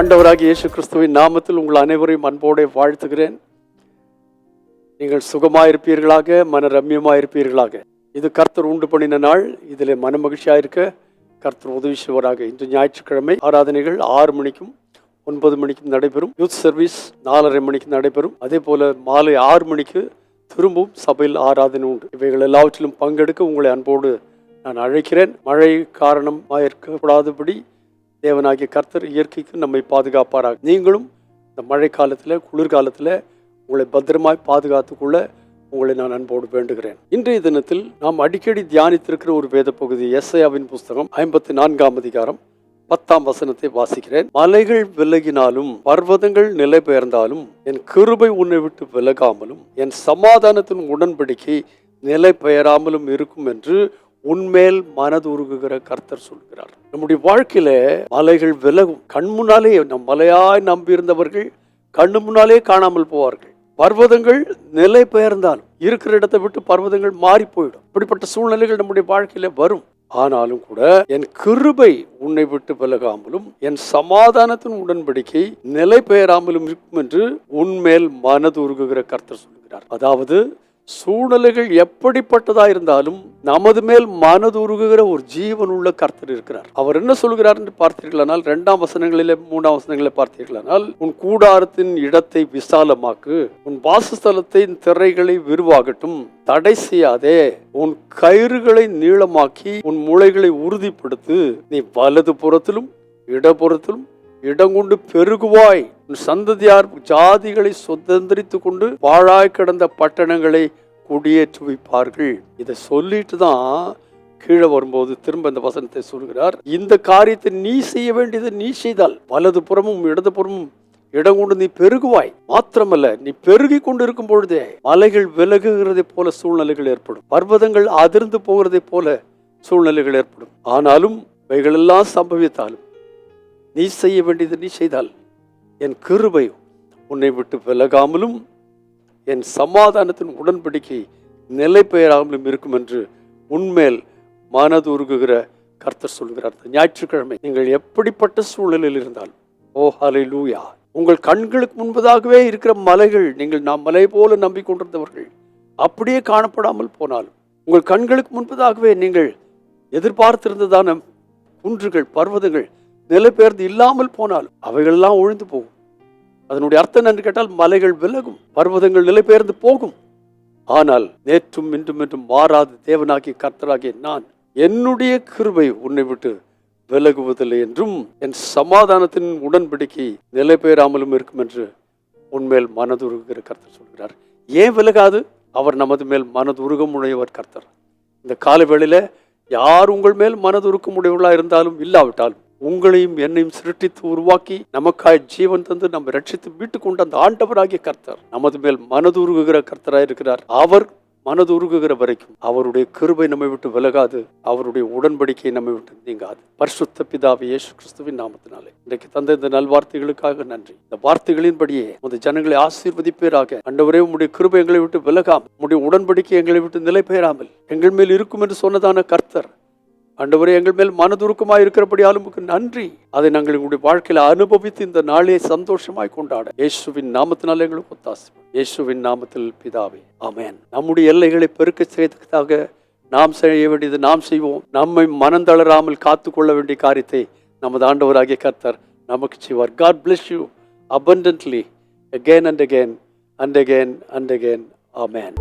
ஆண்டவராகிய இயேசு கிறிஸ்துவின் நாமத்தில் உங்கள் அனைவரையும் அன்போடு வாழ்த்துகிறேன். நீங்கள் சுகமாயிருப்பீர்களாக மன ரம்யமாயிருப்பீர்களாக இது கர்த்தர் உண்டு பண்ணின நாள். இதில் மன மகிழ்ச்சியாக இருக்க கர்த்தர் உதவி செய்வராக இன்று ஞாயிற்றுக்கிழமை ஆராதனைகள் ஆறு மணிக்கும் ஒன்பது மணிக்கும் நடைபெறும். யூத் சர்வீஸ் நாலரை மணிக்கு நடைபெறும். அதே போல மாலை ஆறு மணிக்கு திரும்பவும் சபையில் ஆராதனை உண்டு. இவைகள் எல்லாவற்றிலும் பங்கெடுக்க உங்களை அன்போடு நான் அழைக்கிறேன். மழை காரணமாக இருக்கக்கூடாதபடி தேவனாகிய கர்த்தர் இயற்கைக்கு நம்மை பாதுகாப்பாராக. நீங்களும் இந்த மழை காலத்தில் குளிர்காலத்தில் உங்களை பத்திரமாய் பாதுகாத்துக்கொள்ள உங்களை நான் அன்போடு வேண்டுகிறேன். இன்றைய தினத்தில் நாம் அடிக்கடி தியானித்திருக்கிற ஒரு வேத பகுதி எஸ்ஐயாவின் புஸ்தகம் ஐம்பத்தி நான்காம் அதிகாரம் பத்தாம் வசனத்தை வாசிக்கிறேன். மலைகள் விலகினாலும் பர்வதங்கள் நிலை பெயர்ந்தாலும் என் கிருபை உன்னை விட்டு விலகாமலும் என் சமாதானத்தின் உடன்படிக்கை நிலை பெயராமலும் இருக்கும் என்று உன்மேல் மனதுருகுகிற கர்த்தர் சொல்கிறார். நம்முடைய வாழ்க்கையில மலைகள் விலகும். கண் முன்னாலே நம் மலையாய் நம்பியிருந்தவர்கள் கண்ணு முன்னாலே காணாமல் போவார்கள். பர்வதங்கள் நிலை பெயர்ந்தாலும் இருக்கிற இடத்தை விட்டு பர்வதங்கள் மாறி போயிடும். இப்படிப்பட்ட சூழ்நிலைகள் நம்முடைய வாழ்க்கையில வரும். ஆனாலும் கூட என் கிருபை உன்னை விட்டு விலகாமலும் என் சமாதானத்தின் உடன்படிக்கை நிலை பெயராமலும் இருக்கும் என்று உன்மேல் மனதுருகுகிற கர்த்தர் சொல்கிறார். அதாவது சூழ்நிலைகள் எப்படிப்பட்டதா இருந்தாலும் நமது மேல் மனதுருகுகிற ஒரு ஜீவன் உள்ள கர்த்தர் இருக்கிறார். அவர் என்ன சொல்கிறார் என்று பார்த்தீர்களானால் இரண்டாம் வசனங்களிலே மூணாம் வசனங்களிலே பார்த்தீர்களானால் உன் கூடாரத்தின் இடத்தை விசாலமாக்கு உன் வாசஸ்தலத்தின் திரைகளை விரிவாகட்டும் தடை செய்யாதே. உன் கயிறுகளை நீளமாக்கி உன் முளைகளை உறுதிப்படுத்து. நீ வலது புறத்திலும் இடப்புறத்திலும் இடங்கொண்டு பெருகுவாய். சந்ததியார் ஜாதிகளை சுதந்திரித்து கொண்டு பாழாய் கிடந்த பட்டணங்களை குடியேற்றி வைப்பார்கள் இதை சொல்லிட்டு தான் கீழே வரும்போது திரும்ப இந்த வசனத்தை சொல்கிறார். இந்த காரியத்தை நீ செய்ய வேண்டியது நீ செய்தால் வலது புறமும் இடது புறமும் இடம் கொண்டு நீ பெருகுவாய். மாத்திரமல்ல நீ பெருகி கொண்டு இருக்கும் பொழுதே மலைகள் விலகுகிறதை போல சூழ்நிலைகள் ஏற்படும். பர்வதங்கள் அதிர்ந்து போகிறதை போல சூழ்நிலைகள் ஏற்படும். ஆனாலும் இவைகளெல்லாம் சம்பவித்தாலும் நீ செய்ய வேண்டியது நீ செய்தால் என் கிருபை உன்னை விட்டு விலகாமலும் என் சமாதானத்தின் உடன்படிக்கை நிலை பெயராமலும் இருக்கும் என்று உன்மேல் மனது உருகுகிற கர்த்தர் சொல்கிறார். ஞாயிற்றுக்கிழமை நீங்கள் எப்படிப்பட்ட சூழலில் இருந்தால்? ஓ ஹலை லூயா உங்கள் கண்களுக்கு முன்பதாகவே இருக்கிற மலைகள் நீங்கள் நாம் மலை போல நம்பிக்கொண்டிருந்தவர்கள் அப்படியே காணப்படாமல் போனாலும் உங்கள் கண்களுக்கு முன்பதாகவே நீங்கள் எதிர்பார்த்திருந்ததான குன்றுகள் பர்வதங்கள் நிலைபெயர்ந்து இல்லாமல் போனாலும் அவைகளெல்லாம் ஒழிந்து போகும். அதனுடைய அர்த்தம் என்று கேட்டால் மலைகள் விலகும் பர்வதங்கள் நிலைபெயர்ந்து போகும். ஆனால் நேற்றும் இன்றும் என்றும் மாறாது தேவனாகி கர்த்தராகிய நான் என்னுடைய கிருபை உன்னை விட்டு விலகுவதில்லை என்றும் என் சமாதானத்தின் உடன்படிக்கை நிலைபெயராமலும் இருக்கும் என்று உன்மேல் மனதுருகிற கர்த்தர் சொல்கிறார். ஏன் விலகாது? அவர் நமது மேல் மனதுருகம் உடையவர் கர்த்தர். இந்த கால வேளையில யார் உங்கள் மேல் மனதுருக்கம் உடையவர்களா இருந்தாலும் இல்லாவிட்டாலும் உங்களையும் என்னையும் சிருட்டித்து உருவாக்கி நமக்காய் ஜீவன் தந்து நம்ம ரட்சித்து மீட்டு கொண்ட அந்த ஆண்டவராகிய கர்த்தர் நமது மேல் மனதுருகுகிற கர்த்தராக இருக்கிறார். அவர் மனதுருகுகிற வரைக்கும் அவருடைய கிருபை நம்மை விட்டு விலகாது அவருடைய உடன்படிக்கை நம்மை விட்டு நீங்காது. பரிசுத்த பிதாவை இயேசு கிறிஸ்துவின் நாமத்தினாலே. இன்றைக்கு தந்த இந்த நல்வார்த்தைகளுக்காக நன்றி. இந்த வார்த்தைகளின்படியே உமது ஜனங்களை ஆசீர்வதிப்பேராக. அண்டவரே உம்முடைய கிருபை எங்களை விட்டு விலகாமல் உம்முடைய உடன்படிக்கை எங்களை விட்டு நிலை பெயராமல் எங்கள் மேல் இருக்கும் என்று சொன்னதான கர்த்தர் அண்டவரே எங்கள் மேல் மனதுருக்கமாய் இருக்கிறபடியால் உமக்கு நன்றி. அதை நாங்கள் எங்களுடைய வாழ்க்கையில அனுபவித்து இந்த நாளே சந்தோஷமாய் கொண்டாட. இயேசுவின் நாமத்தினால் எங்களுக்கு ஒத்தாசி. இயேசுவின் நாமத்தில் பிதாவே ஆமேன். நம்முடைய எல்லைகளை பெருக்க செய்ததாக நாம் செய்ய வேண்டியது நாம் செய்வோம். நம்மை மனந்தளராமல் காத்து கொள்ள வேண்டிய காரியத்தை நமது ஆண்டவராகிய கர்த்தர் நமக்கு செய்வார். God bless you abundantly again and again and again and again amen.